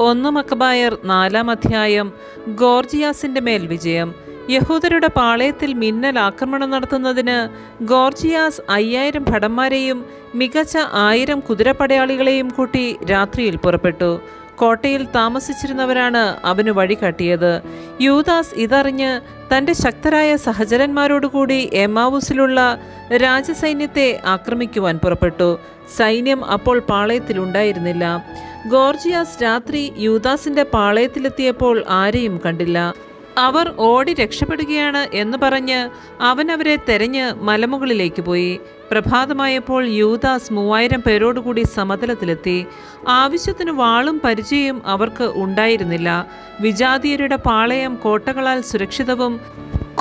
ഒന്ന് മക്കബായർ നാലാം അധ്യായം. ഗോർജിയാസിന്റെ മേൽ വിജയം. യഹൂദരുടെ പാളയത്തിൽ മിന്നൽ ആക്രമണം നടത്തുന്നതിന് ഗോർജിയാസ് അയ്യായിരം ഭടന്മാരെയും മികച്ച ആയിരം കുതിരപ്പടയാളികളെയും കൂട്ടി രാത്രിയിൽ പുറപ്പെട്ടു. കോട്ടയിൽ താമസിച്ചിരുന്നവരാണ് അവന് വഴി കാട്ടിയത്. യൂദാസ് ഇതറിഞ്ഞ് തന്റെ ശക്തരായ സഹചരന്മാരോടുകൂടി എമാവൂസിലുള്ള രാജസൈന്യത്തെ ആക്രമിക്കുവാൻ പുറപ്പെട്ടു. സൈന്യം അപ്പോൾ പാളയത്തിലുണ്ടായിരുന്നില്ല. ഗോർജിയാസ് രാത്രി യൂദാസിന്റെ പാളയത്തിലെത്തിയപ്പോൾ ആരെയും കണ്ടില്ല. അവർ ഓടി രക്ഷപ്പെടുകയാണ് എന്ന് പറഞ്ഞ് അവൻ അവരെ തെരഞ്ഞ് മലമുകളിലേക്ക് പോയി. പ്രഭാതമായപ്പോൾ യൂദാസ് മൂവായിരം പേരോടുകൂടി സമതലത്തിലെത്തി. ആവശ്യത്തിന് വാളും പരിചയവും അവർക്ക് ഉണ്ടായിരുന്നില്ല. വിജാതീയരുടെ പാളയം കോട്ടകളാൽ സുരക്ഷിതവും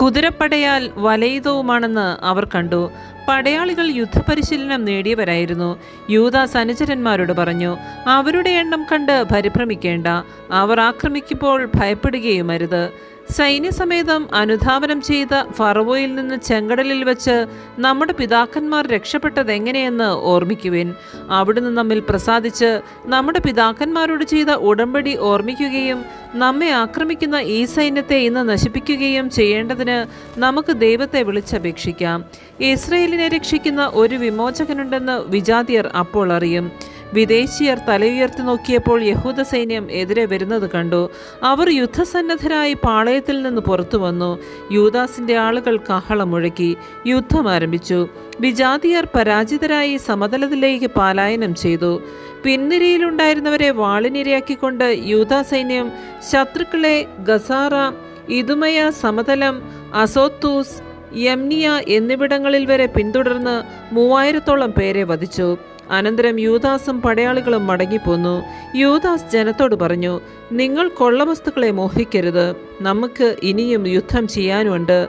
കുതിരപ്പടയാൽ വലയിതവുമാണെന്ന് അവർ കണ്ടു. പടയാളികൾ യുദ്ധപരിശീലനം നേടിയവരായിരുന്നു. യൂദാസ് അനുചരന്മാരോട് പറഞ്ഞു അവരുടെ എണ്ണം കണ്ട് പരിഭ്രമിക്കേണ്ട. അവർ ആക്രമിക്കുമ്പോൾ ഭയപ്പെടുകയുമരുത്. സൈന്യസമേതം അനുധാവനം ചെയ്ത ഫറവോയിൽ നിന്ന് ചെങ്കടലിൽ വെച്ച് നമ്മുടെ പിതാക്കന്മാർ രക്ഷപ്പെട്ടത് എങ്ങനെയെന്ന് ഓർമ്മിക്കുവിൻ. അവിടുന്ന് നമ്മിൽ പ്രസാദിച്ച് നമ്മുടെ പിതാക്കന്മാരോട് ചെയ്ത ഉടമ്പടി ഓർമ്മിക്കുകയും നമ്മെ ആക്രമിക്കുന്ന ഈ സൈന്യത്തെ ഇന്ന് നശിപ്പിക്കുകയും ചെയ്യേണ്ടതിന് നമുക്ക് ദൈവത്തെ വിളിച്ചപേക്ഷിക്കാം. ഇസ്രയേലിനെ രക്ഷിക്കുന്ന ഒരു വിമോചകനുണ്ടെന്ന് വിജാതിയർ അപ്പോൾ അറിയും. വിദേശീയർ തലയുയർത്തി നോക്കിയപ്പോൾ യഹൂദ സൈന്യം എതിരെ വരുന്നത് കണ്ടു. അവർ യുദ്ധസന്നദ്ധരായി പാളയത്തിൽ നിന്ന് പുറത്തു വന്നു. യൂദാസിന്റെ ആളുകൾ കഹളം മുഴക്കി. യുദ്ധം ആരംഭിച്ചു. വിജാതിയർ പരാജിതരായി സമതലത്തിലേക്ക് പാലായനം ചെയ്തു. പിൻനിരയിലുണ്ടായിരുന്നവരെ വാളിനിരയാക്കിക്കൊണ്ട് യൂദാ സൈന്യം ശത്രുക്കളെ ഗസാറ ഇതുമയ സമതലം അസോത്തൂസ് യംനിയ എന്നിവിടങ്ങളിൽ വരെ പിന്തുടർന്ന് മൂവായിരത്തോളം പേരെ വധിച്ചു. അനന്തരം യൂദാസും പടയാളികളും മടങ്ങിപ്പോന്നു. യൂദാസ് ജനത്തോട് പറഞ്ഞു നിങ്ങൾ കൊള്ളവസ്തുക്കളെ മോഹിക്കരുത്. നമുക്ക് ഇനിയും യുദ്ധം ചെയ്യാനുണ്ട്.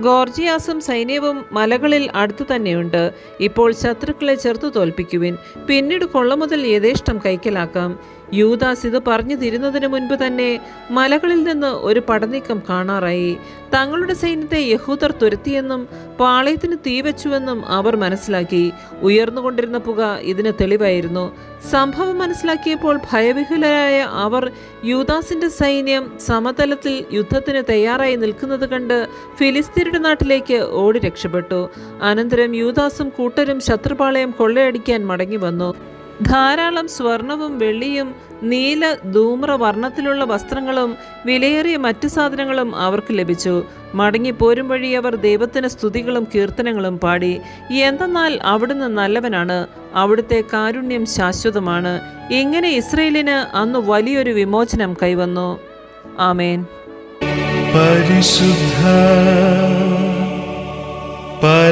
ഗോർജിയാസും സൈന്യവും മലകളിൽ അടുത്തു തന്നെയുണ്ട്. ഇപ്പോൾ ശത്രുക്കളെ ചെറുത്തു തോൽപ്പിക്കുവിൻ. പിന്നീട് കൊള്ള മുതൽ യഥേഷ്ടം കൈക്കലാക്കാം. യൂദാസ് ഇത് പറഞ്ഞു തിരുന്നതിന് മുൻപ് തന്നെ മലകളിൽ നിന്ന് ഒരു പടനീക്കം കാണാറായി. തങ്ങളുടെ സൈന്യത്തെ യഹൂദർ തുരത്തിയെന്നും പാളയത്തിന് തീവച്ചുവെന്നും അവർ മനസ്സിലാക്കി. ഉയർന്നുകൊണ്ടിരുന്ന പുക ഇതിന് തെളിവായിരുന്നു. സംഭവം മനസ്സിലാക്കിയപ്പോൾ ഭയവിഹുലരായ അവർ യൂദാസിന്റെ സൈന്യം സമതലത്തിൽ യുദ്ധത്തിന് തയ്യാറായി നിൽക്കുന്നത് കണ്ട് ഫിലിസ്തീനയുടെ നാട്ടിലേക്ക് ഓടി രക്ഷപ്പെട്ടു. അനന്തരം യൂദാസും കൂട്ടരും ശത്രുപാളയം കൊള്ളയടിക്കാൻ മടങ്ങി വന്നു. ധാരാളം സ്വർണവും വെള്ളിയും നീല ധൂമ്ര വർണത്തിലുള്ള വസ്ത്രങ്ങളും വിലയേറിയ മറ്റു സാധനങ്ങളും അവർക്ക് ലഭിച്ചു. മടങ്ങി പോരും വഴി അവർ ദൈവത്തിന് സ്തുതികളും കീർത്തനങ്ങളും പാടി. എന്തെന്നാൽ അവിടുന്ന് നല്ലവനാണ് അവിടുത്തെ കാരുണ്യം ശാശ്വതമാണ്. ഇങ്ങനെ ഇസ്രയേലിന് അന്ന് വലിയൊരു വിമോചനം കൈവന്നു. ആമേൻ. പരിശുദ്ധ